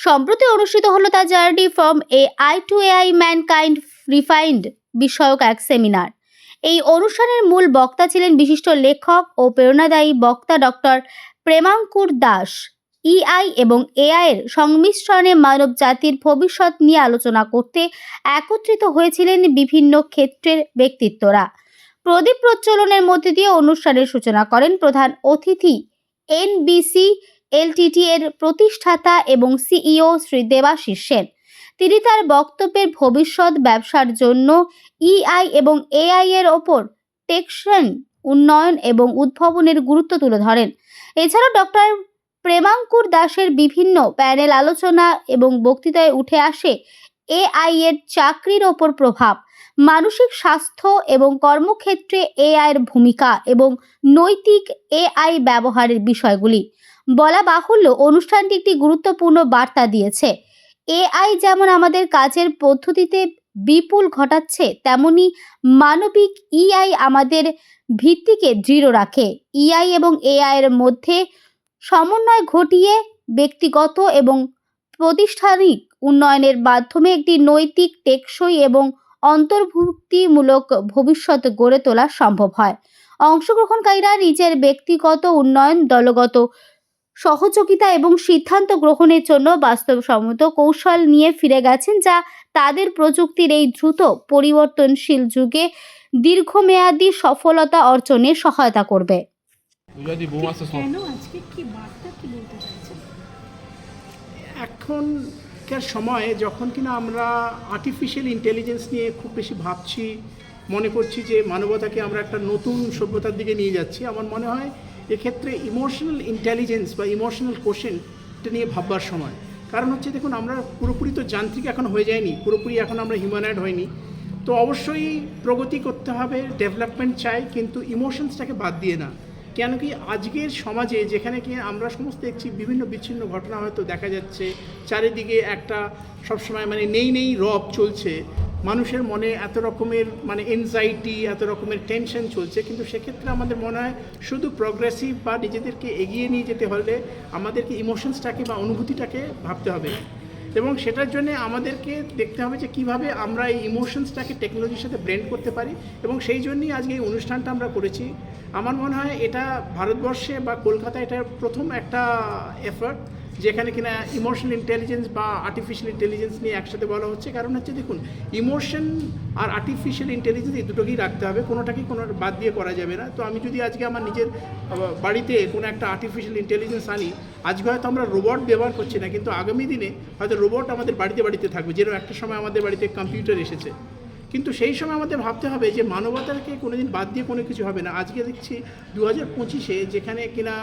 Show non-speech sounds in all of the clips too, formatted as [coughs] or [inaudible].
সম্প্রতি অনুষ্ঠিত হলো তার journey from A I to A I mankind refined বিষয়ক এক সেমিনার এই অনুষ্ঠানের মূল বক্তা ছিলেন বিশিষ্ট লেখক ও প্রেরণাদায়ী বক্তা ডক্টর প্রেমাঙ্কুর দাস। ইআই এবং এআই এর সংমিশ্রণে মানব জাতির ভবিষ্যৎ নিয়ে আলোচনা করতে একত্রিত হয়েছিলেন বিভিন্ন ক্ষেত্রের ব্যক্তিত্বরা। প্রদীপ প্রজ্বলনের মধ্যে দিয়ে অনুষ্ঠানের সূচনা করেন প্রধান অতিথি এনবিসি এলটিটি এর প্রতিষ্ঠাতা এবং সিইও শ্রী দেবাশিস সেন। তিনি তার বক্তব্যের ভবিষ্যৎ ব্যবসার জন্য ইআই এবং এআই এর ওপর টেকশন উন্নয়ন এবং উদ্ভাবনের গুরুত্ব তুলে ধরেন। এছাড়াও ডক্টর প্রেমাঙ্কুর দাসের বিভিন্ন প্যানেল আলোচনা এবং বক্তৃতায় উঠে আসে এআই এর চাকরির ওপর প্রভাব, মানসিক স্বাস্থ্য এবং কর্মক্ষেত্রে এআই এর ভূমিকা এবং নৈতিক এআই ব্যবহারের বিষয়গুলি। বলা বাহুল্য অনুষ্ঠানটি একটি গুরুত্বপূর্ণ বার্তা দিয়েছে। এআই যেমন আমাদের কাজের পদ্ধতিতে বিপুল ঘটাচ্ছে, তেমনি মানবিক ইআই আমাদের ভিত্তিকে দৃঢ় রাখে। ইআই এবং এআই এর মধ্যে সমন্বয় ঘটিয়ে ব্যক্তিগত এবং প্রতিষ্ঠানিক উন্নয়নের মাধ্যমে একটি নৈতিক, টেকসই এবং অন্তর্ভুক্তিমূলক ভবিষ্যৎ গড়ে তোলা সম্ভব হয়। অংশগ্রহণকারীরা নিজের ব্যক্তিগত উন্নয়ন, দলগত সহযোগিতা এবং সিদ্ধান্ত গ্রহণের জন্য বাস্তবসম্মত কৌশল নিয়ে ফিরে গেছেন যা তাদের প্রযুক্তির এই দ্রুত পরিবর্তনশীল যুগে দীর্ঘমেয়াদী সফলতা অর্জনে সহায়তা করবে। এখনকার সময়ে যখন কিনা আমরা আর্টিফিশিয়াল ইন্টেলিজেন্স নিয়ে খুব বেশি ভাবছি মনে করছি যে মানবতাকে আমরা একটা নতুন সভ্যতার দিকে নিয়ে যাচ্ছি আমার মনে হয় এক্ষেত্রে ইমোশনাল ইন্টেলিজেন্স বা ইমোশনাল কোশ্চেনটা নিয়ে ভাববার সময়। কারণ হচ্ছে দেখুন, আমরা পুরোপুরি তো যান্ত্রিক এখন হয়ে যায়নি, পুরোপুরি এখন আমরা হিউম্যানয়েড হয়নি। তো অবশ্যই প্রগতি করতে হবে ডেভেলপমেন্ট চাই, কিন্তু ইমোশনসটাকে বাদ দিয়ে না। কেন কি আজকের সমাজে যেখানে কি আমরা সমস্ত দেখছি বিভিন্ন বিচ্ছিন্ন ঘটনা হয়তো দেখা যাচ্ছে, চারিদিকে একটা সবসময় মানে নেই নেই রব চলছে মানুষের মনে এত রকমের মানে এনজাইটি এত রকমের টেনশন চলছে, কিন্তু সেক্ষেত্রে আমাদের মনে হয় শুধু প্রগ্রেসিভ বা নিজেদেরকে এগিয়ে নিয়ে যেতে হলে আমাদেরকে ইমোশনসটাকে বা অনুভূতিটাকে ভাবতে হবে। এবং সেটার জন্য আমাদেরকে দেখতে হবে যে কীভাবে আমরা এই ইমোশনসটাকে টেকনোলজির সাথে ব্লেন্ড করতে পারি। এবং সেই জন্যই আজকে এই অনুষ্ঠানটা আমরা করেছি। আমার মনে হয় এটা ভারতবর্ষে বা কলকাতায় এটা প্রথম একটা এফার্ট যেখানে কিনা ইমোশনাল ইন্টেলিজেন্স বা আর্টিফিশিয়াল ইন্টেলিজেন্স নিয়ে একসাথে বলা হচ্ছে। কারণ হচ্ছে দেখুন ইমোশন আর আর্টিফিশিয়াল ইন্টেলিজেন্স এই দুটোকেই রাখতে হবে কোনোটাকেই কোনো বাদ দিয়ে করা যাবে না। তো আমি যদি আজকে আমার নিজের বাড়িতে কোনো একটা আর্টিফিশিয়াল ইন্টেলিজেন্স আনি, আজকে হয়তো আমরা রোবট ব্যবহার করছি না, কিন্তু আগামী দিনে হয়তো রোবট আমাদের বাড়িতে বাড়িতে থাকবে। যেরকম একটা সময় আমাদের বাড়িতে কম্পিউটার এসেছে। কিন্তু সেই সময় আমাদের ভাবতে হবে যে মানবতাকে কোনোদিন বাদ দিয়ে কোনো কিছু হবে না। আজকে দেখছি দু হাজার পঁচিশে যেখানে কিনা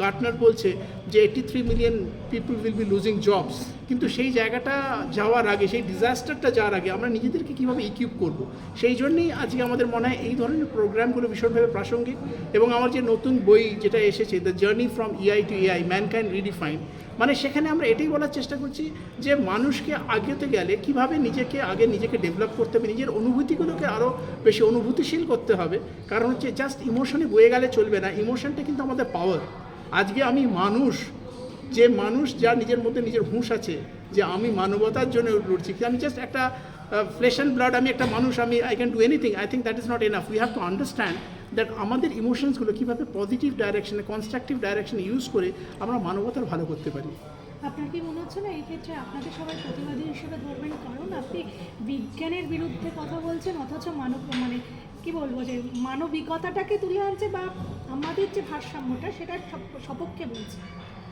গার্টনার বলছে যে eighty three million people will be losing jobs কিন্তু সেই জায়গাটা যাওয়ার আগে, সেই ডিজাস্টারটা যাওয়ার আগে আমরা নিজেদেরকে কীভাবে ইকুইপ করব? সেই জন্যেই আজকে আমাদের মনে হয় এই ধরনের প্রোগ্রামগুলো ভীষণভাবে প্রাসঙ্গিক এবং আমার যে নতুন বই যেটা এসেছে the journey from EI to AI mankind redefine মানে সেখানে আমরা এটাই বলার চেষ্টা করছি যে মানুষকে আগেতে গেলে কীভাবে নিজেকে আগে নিজেকে ডেভেলপ করতে হবে, নিজের অনুভূতিগুলোকে আরও বেশি অনুভূতিশীল করতে হবে। কারণ হচ্ছে জাস্ট ইমোশনে বয়ে গেলে চলবে না ইমোশনটা কিন্তু আমাদের পাওয়ার আজকে আমি মানুষ, যে মানুষ যার নিজের মধ্যে নিজের হুঁশ আছে, যে আমি মানবতার জন্য লড়ছি আমি জাস্ট একটা ফ্লেশ অ্যান্ড ব্লাড আমি একটা মানুষ, আমি I can do anything I think that is not enough we have to understand that আমাদের ইমোশনসগুলো কীভাবে পজিটিভ ডাইরেকশনে কনস্ট্রাকটিভ ডাইরেকশনে ইউজ করে আমরা মানবতার ভালো করতে পারি? আপনার কি মনে হচ্ছে না এই ক্ষেত্রে আপনাকে সবাই প্রতিবাদী হিসেবে ধরবেন? কারণ আপনি বিজ্ঞানের বিরুদ্ধে কথা বলছেন অথচ মানব মানে কি বলব যে মানবিকতাটাকে তুলে আনছে বা আমাদের যে ভারসাম্যটা সপ- সপক্ষে বলছে।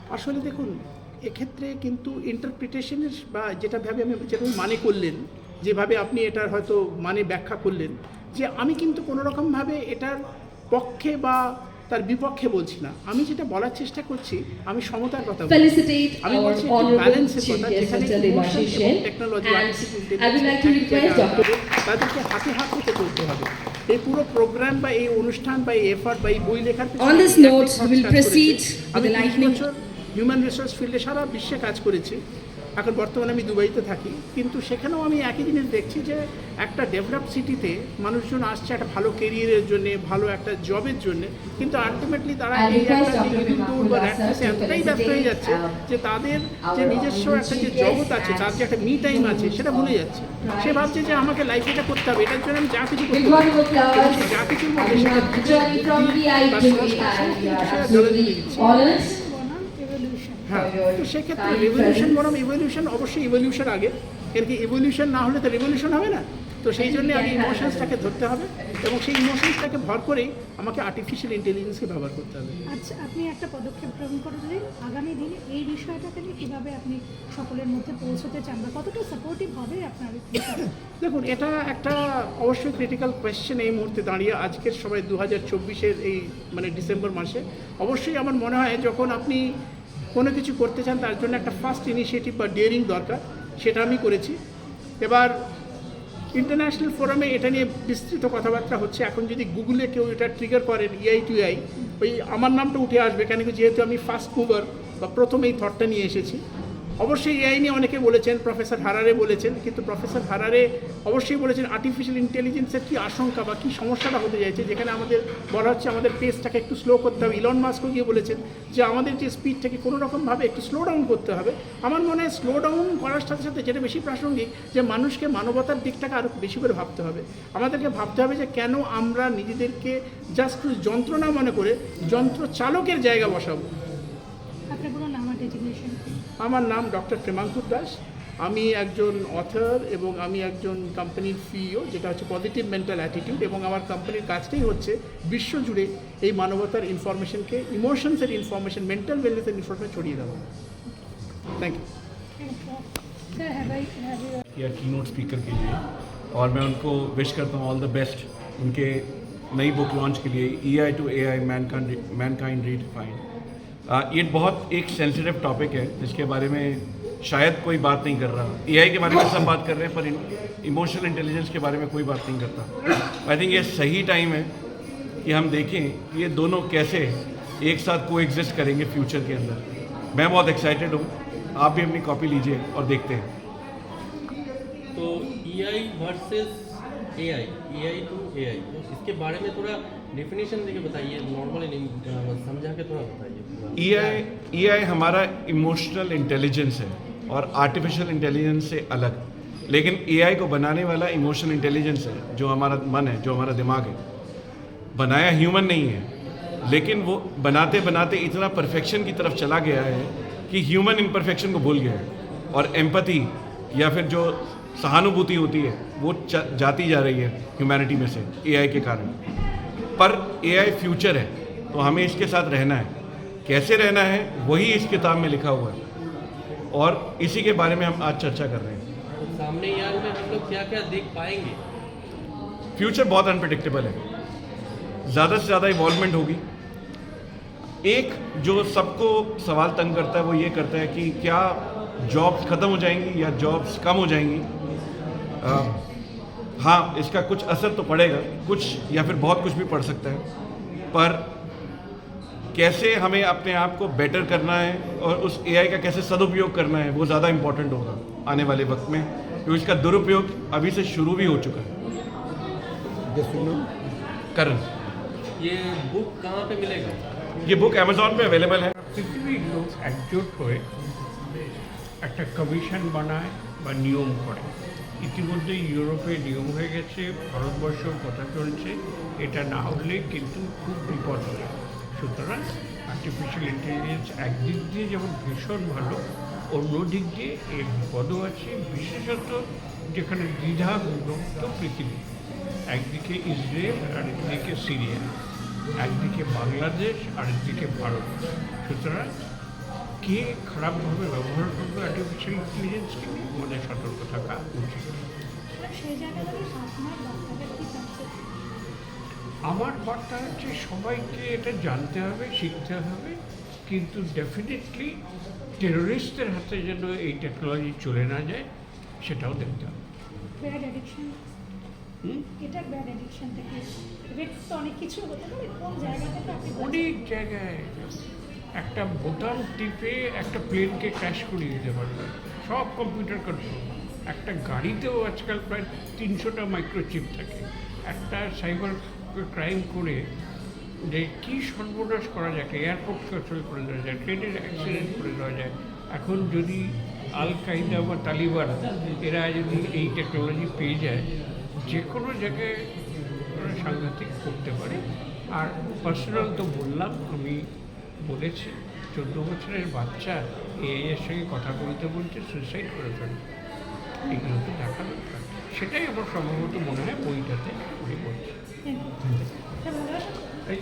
আসলে দেখুন এক্ষেত্রে কিন্তু ইন্টারপ্রিটেশনের বা যেটা ভাবে আমি যেভাবে মানে করলেন যেভাবে আপনি এটার হয়তো মানে ব্যাখ্যা করলেন যে আমি কিন্তু কোনো রকমভাবে এটার পক্ষে বা তার বিপক্ষে বলছি না। আমি যেটা বলার চেষ্টা করছি আমি সমতার কথা আমি বলছি ব্যালেন্সের কথা যেখানে টেকনোলজি. তাদেরকে হাতে হাত রেখে চলতে হবে। এই পুরো প্রোগ্রাম বা এই অনুষ্ঠান বা এই এফার্ট বা এই বই লেখার proceed আমি with the তিরিশ lightning- বছর হিউম্যান রিসোর্স ফিল্ডে সারা বিশ্বে কাজ করেছি। এখন বর্তমানে আমি দুবাইতে থাকি কিন্তু সেখানেও আমি একই জিনিস দেখছি যে একটা ডেভেলপ সিটিতে মানুষজন আসছে একটা ভালো কেরিয়ারের জন্য ভালো একটা জবের জন্য কিন্তু আলটিমেটলি তারা এই একটা Vimal বা এতটাই ব্যস্ত হয়ে যাচ্ছে যে তাদের যে নিজস্ব একটা যে জগৎ আছে তার যে একটা মি টাইম আছে সেটা ভুলে যাচ্ছে। সে ভাবছে যে আমাকে লাইফে এটা করতে হবে এটার জন্য আমি যা কিছু করতে. যা কিছুর মধ্যে সেটা হ্যাঁ তো সেক্ষেত্রে রেভলিউশন. বরং ইভলিউশন অবশ্যই ইভলিউশন আগে। এর কি ইভলিউশন না হলে তো রেভলিউশন হবে না? তো সেই জন্য আগে ইমোশনসটাকে ধরতে হবে এবং সেই ইমোশনসটাকে ভর করেই আমাকে আর্টিফিশিয়াল ইন্টেলিজেন্সকে ব্যবহার করতে হবে। আচ্ছা আপনি একটা পদক্ষেপ গ্রহণ করলেন আগামী দিনে এই বিষয়টাকে নিয়ে কীভাবে আপনি সকলের মধ্যে পৌঁছতে চান বা কতটা সাপোর্টিভ হবে আপনার [coughs] দেখুন এটা একটা অবশ্যই ক্রিটিক্যাল কোয়েশ্চেন এই মুহূর্তে দাঁড়িয়ে। আজকের সময় দু হাজার চব্বিশের এই মানে ডিসেম্বর মাসে। অবশ্যই আমার মনে হয় যখন আপনি কোনো কিছু করতে চান, তার জন্য একটা ফার্স্ট ইনিশিয়েটিভ বা ডিয়ারিং দরকার, সেটা আমি করেছি। এবার ইন্টারন্যাশনাল ফোরামে এটা নিয়ে বিস্তৃত কথাবার্তা হচ্ছে, এখন যদি গুগলে কেউ এটা ট্রিগার করেন ইআই টু আই ওই আমার নামটা উঠে আসবে, কেন যেহেতু আমি ফার্স্ট মুভার বা প্রথম এই থটটা নিয়ে এসেছি। অবশ্যই এআই নিয়ে অনেকে বলেছেন, প্রফেসর হারারে বলেছেন, কিন্তু প্রফেসর হারারে অবশ্যই বলেছেন আর্টিফিশিয়াল ইন্টেলিজেন্সের কী আশঙ্কা বা কী সমস্যাটা হতে যাচ্ছে? যেখানে আমাদের বলা হচ্ছে আমাদের পেসটাকে একটু স্লো করতে হবে। ইলন মাস্কও গিয়ে বলেছেন যে আমাদের যে স্পিডটাকে কোনো রকমভাবে একটু স্লো ডাউন করতে হবে। আমার মনে হয় স্লো ডাউন করার সাথে সাথে যেটা বেশি প্রাসঙ্গিক, যে মানুষকে মানবতার দিকটাকে আরও বেশি করে ভাবতে হবে। আমাদেরকে ভাবতে হবে যে কেন আমরা নিজেদেরকে জাস্ট যন্ত্রণা মনে করে যন্ত্র চালকের জায়গা বসাবো। আমার নাম ডক্টর প্রেমাঙ্কুর দাস আমি একজন অথর এবং আমি একজন কোম্পানির সিইও যেটা হচ্ছে পজিটিভ মেন্টাল অ্যাটিটিউড এবং আমার কোম্পানির কাজটাই হচ্ছে বিশ্বজুড়ে এই মানবতার ইনফরমেশনকে ইমোশনসের ইনফরমেশন মেন্টাল ওয়েলনেসের ইনফরমেশন ছড়িয়ে দেওয়া thank you sir have I have you या कीनोट स्पीकर के लिए और मैं उनको विश करता हूँ ऑल द बेस्ट उनके नई बुक लॉन्च के लिए E I to A I mankind redefined ये बहुत एक सेंसिटिव टॉपिक है, जिसके बारे में शायद कोई बात नहीं कर रहा। ए आई के बारे में सब बात कर रहे हैं, पर इमोशनल इंटेलिजेंस के बारे में कोई बात नहीं करता। आई थिंक ये सही टाइम है कि हम देखें कि ये दोनों कैसे एक साथ को करेंगे फ्यूचर के अंदर। मैं बहुत एक्साइटेड हूँ। आप भी अपनी कॉपी लीजिए और देखते हैं। तो ई I versus A I A I to A आई इसके बारे में थोड़ा डेफिनेशन देके बताइए नॉर्मली समझा के थोड़ा बताइए। आई ई आई हमारा इमोशनल इंटेलिजेंस है और आर्टिफिशियल इंटेलिजेंस से अलग। लेकिन ए आई को बनाने वाला इमोशनल इंटेलिजेंस है, जो हमारा मन है, जो हमारा दिमाग है। बनाया ह्यूमन नहीं है, लेकिन वो बनाते बनाते इतना परफेक्शन की तरफ़ चला गया है कि ह्यूमन इम्परफेक्शन को भूल गया है। और एम्पति या फिर जो सहानुभूति होती है, वो जाती जा रही है ह्यूमैनिटी में से एआई के कारण। पर एआई फ्यूचर है तो हमें इसके साथ रहना है। कैसे रहना है वही इस किताब में लिखा हुआ है। और इसी के बारे में हम आज चर्चा कर रहे हैं। तो सामने यार में हम लोग क्या क्या देख पाएँगे? फ्यूचर बहुत अनप्रडिक्टेबल है। ज़्यादा से ज़्यादा इवॉल्वमेंट होगी। एक जो सबको सवाल तंग करता है वो ये करता है कि क्या जॉब्स ख़त्म हो जाएँगी या जॉब्स कम हो जाएँगी? हाँ इसका कुछ असर तो पड़ेगा कुछ या फिर बहुत कुछ भी पड़ सकता है पर कैसे हमें अपने आप को बेटर करना है और उस एआई का कैसे सदुपयोग करना है वो ज़्यादा इंपॉर्टेंट होगा आने वाले वक्त में क्योंकि इसका दुरुपयोग अभी से शुरू भी हो चुका है। करण। ये बुक कहाँ पे मिलेगा? ये बुक अमेजोन पे अवेलेबल है। किसी भी लोग एकजुट हुए कमीशन बनाए व नियम पढ़े ইতিমধ্যে ইউরোপে নিয়ম হয়ে গেছে ভারতবর্ষেও কথা চলছে, এটা না হলে কিন্তু খুব বিপদ হবে। সুতরাং আর্টিফিশিয়াল ইন্টেলিজেন্স একদিক দিয়ে যেমন ভীষণ ভালো অন্য দিক দিয়ে এর বিপদও আছে, বিশেষত যেখানে দ্বিধা বিভক্ত পৃথিবী। একদিকে ইসরায়েল আর একদিকে সিরিয়া, একদিকে বাংলাদেশ আর একদিকে ভারত। সুতরাং কে খারাপভাবে ব্যবহার করবে আর্টিফিশিয়াল ইন্টেলিজেন্সকে নিয়ে? আমাদের সতর্ক থাকা উচিত। আমার বার্তা হচ্ছে সবাইকে এটা জানতে হবে শিখতে হবে কিন্তু ডেফিনেটলি টেরোরিস্টদের হাতে যেন এই টেকনোলজি চলে না যায় সেটাও দেখতে হবে? অনেক জায়গায়। একটা বোতাম টিপে একটা প্লেনকে ক্র্যাশ করিয়ে দিতে পারবে সব কম্পিউটার কন্ট্রোল একটা গাড়িতেও আজকাল প্রায় তিনশোটা মাইক্রোচিপ থাকে। একটা সাইবার ক্রাইম করে যে কী সর্বনাশ করা যায় এয়ারপোর্ট কন্ট্রোল করে দেওয়া যায়, ট্রেনের অ্যাক্সিডেন্ট করে দেওয়া যায়। এখন যদি আল কায়দা বা তালিবান, এরা যদি এই টেকনোলজি পেয়ে যায় যে কোনো জায়গায় সাংঘাতিক করতে পারে। আর পার্সোনাল তো বললাম, আমি বলেছি চোদ্দ বছরের বাচ্চা এআই এর সঙ্গে কথা বলতে বলতে সুইসাইড করে ফেলে এগুলো তো দেখা দরকার সেটাই আমার সম্ভবত মনে হয় বইটাতে উনি বলছে ভালো আছেন? তাই?